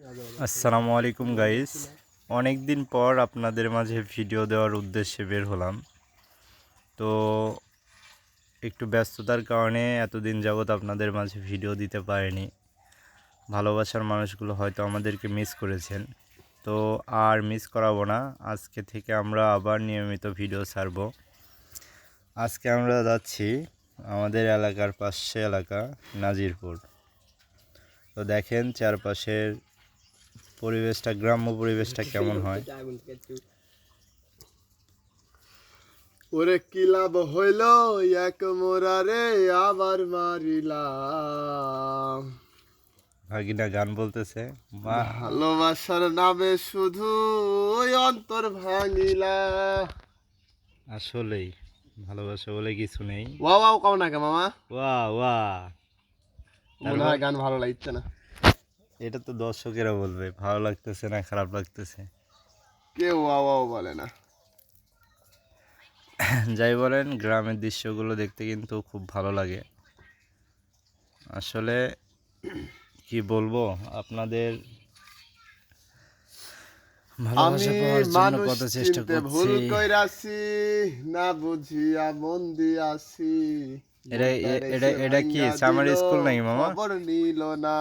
আসসালামু আলাইকুম গাইস অনেক দিন পর আপনাদের মাঝে ভিডিও দেওয়ার উদ্দেশ্যে বের হলাম। তো একটু ব্যস্ততার কারণে এতদিন যাবৎ আপনাদের মাঝে ভিডিও দিতে পারিনি। ভালোবাসার মানুষগুলো হয়তো আমাদেরকে মিস করেছেন। তো আর মিস করাবো না। আজকে থেকে আমরা আবার নিয়মিত ভিডিও ছাড়ব। আজকে আমরা যাচ্ছি আমাদের এলাকার পাশে এলাকা, নাজিরপুর। তো দেখেন চারপাশের পরিবেশটা গ্রাম্য পরিবেশটা কেমন হয়? ওরে কি লাভ হইল? এক মোরারে আবার মারিলাম। ভাগিনা গান বলতেছে মা ভালোবাসার নামে শুধু ওই অন্তর ভাঙিলা। আসলেই ভালোবাসা বলে কিছু নেই। ওয়া ওয়াও কাও না কে মামা। ওয়া ওয়া। মনে হয় গান ভালো লাগছে না। এটা তো দর্শকেরা বলবে ভালো লাগতেছে না খারাপ লাগতেছে। কেউ ওয়া ওয়াও বলে না। যাই বলেন গ্রামের দৃশ্যগুলো দেখতে কিন্তু খুব ভালো লাগে। আসলে কি বলব আপনাদের ভালোবাসা পাওয়ার জন্য কত চেষ্টা চিনতে ভুল কইরাছি না বুঝিয়া মন দিয়াছি। এটা এটা এটা কি দিল, স্কুল নাকি মামা? খবর নিল না।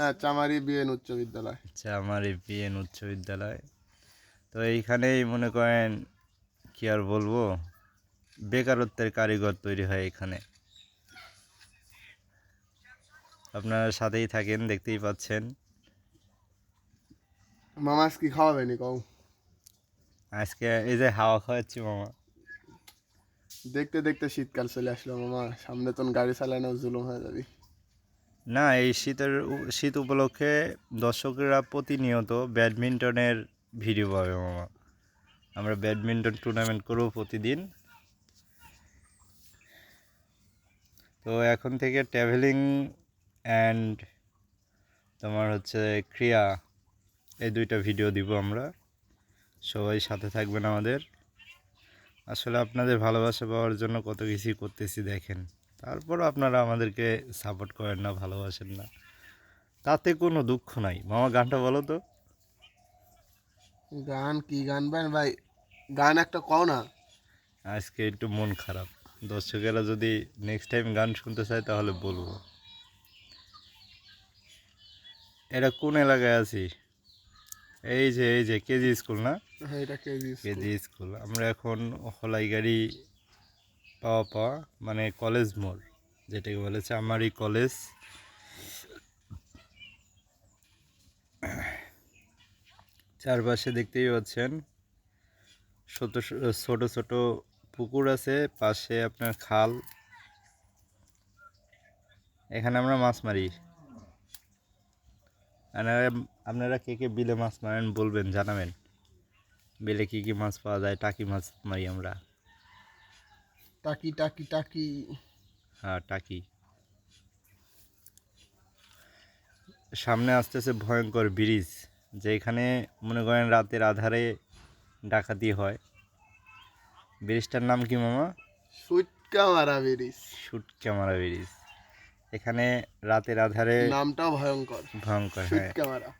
হ্যাঁ চামারি বিএন উচ্চ বিদ্যালয়। এই বিএন উচ্চ বিদ্যালয়। তো এইখানেই মনে করেন কি আর বলব বেকারত্বের কারিগর তৈরি হয় এখানে। আপনারা সাথেই থাকেন দেখতেই পাচ্ছেন। মামাস কি খাওয়াবে নি কও? আজকে এই যে হাওয়া খাওয়াচ্ছি মামা। দেখতে দেখতে শীতকাল চলে আসলো মামা সামনে তো গাড়ি চালানো জুলুম হয়ে যাবি। না, এই শীতের শীত উপলক্ষে দর্শকরা প্রতিনিয়ত ব্যাডমিন্টনের ভিডিও পাবে মামা। আমরা ব্যাডমিন্টন টুর্নামেন্ট করব প্রতিদিন। তো এখন থেকে ট্রাভেলিং অ্যান্ড তোমার হচ্ছে ক্রিয়া, এই দুইটা ভিডিও দিব আমরা। সবাই সাথে থাকবেন আমাদের। আসলে আপনাদের ভালোবাসা পাওয়ার জন্য কত কিছুই করতেছি, দেখেন। তারপরও আপনারা আমাদেরকে সাপোর্ট করেন না ভালোবাসেন না। তাতে কোনো দুঃখ নাই। মামা গানটা বলো তো। গান কি গান ভাই? গান একটা কও না। আজকে একটু মন খারাপ। দর্শকেরা যদি নেক্সট টাইম গান শুনতে চায় তাহলে বলব। এটা কোন এলাকায় আছি? এই যে এই যে কেজি স্কুল না? হ্যাঁ, এটা কেজি কেজি স্কুল। আমরা এখন হলাইগাড়ি পাওয়া পাওয়া মানে কলেজ মোড় যেটাকে বলেছে আমারই কলেজ চারপাশে দেখতেই পাচ্ছেন, ছোট ছোট ছোট পুকুর আছে, পাশে আপনার খাল। এখানে আমরা মাছ মারি। আপনারা আপনারা কে কে বিলে মাছ মারেন বলবেন, জানাবেন। বিলে কি কি মাছ পাওয়া যায়, টাকি মাছ মারি আমরা। টাকি টাকি টাকি। হ্যাঁ টাকি। সামনে আসতেছে ভয়ঙ্কর ব্রিজ যেখানে মনে করেন রাতের আধারে ডাকাতি হয়। ব্রিজটার নাম কি মামা? সুটকা মারা বেরিস শুট ক্যামেরা ব্রিজ। এখানে রাতের আধারে নামটাও ভয়ঙ্কর। ভয়ঙ্কর হ্যাঁ।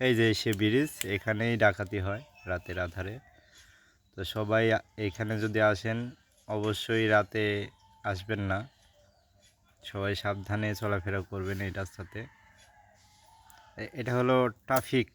এই যে সে ব্রিজ এখানেই ডাকাতি হয় রাতের আধারে। তো সবাই এখানে যদি আসেন অবশ্যই রাতে আসবেন না। সবাই সাবধানে চলাফেরা করবেন এই রাস্তাতে। এটা হলো ট্রাফিক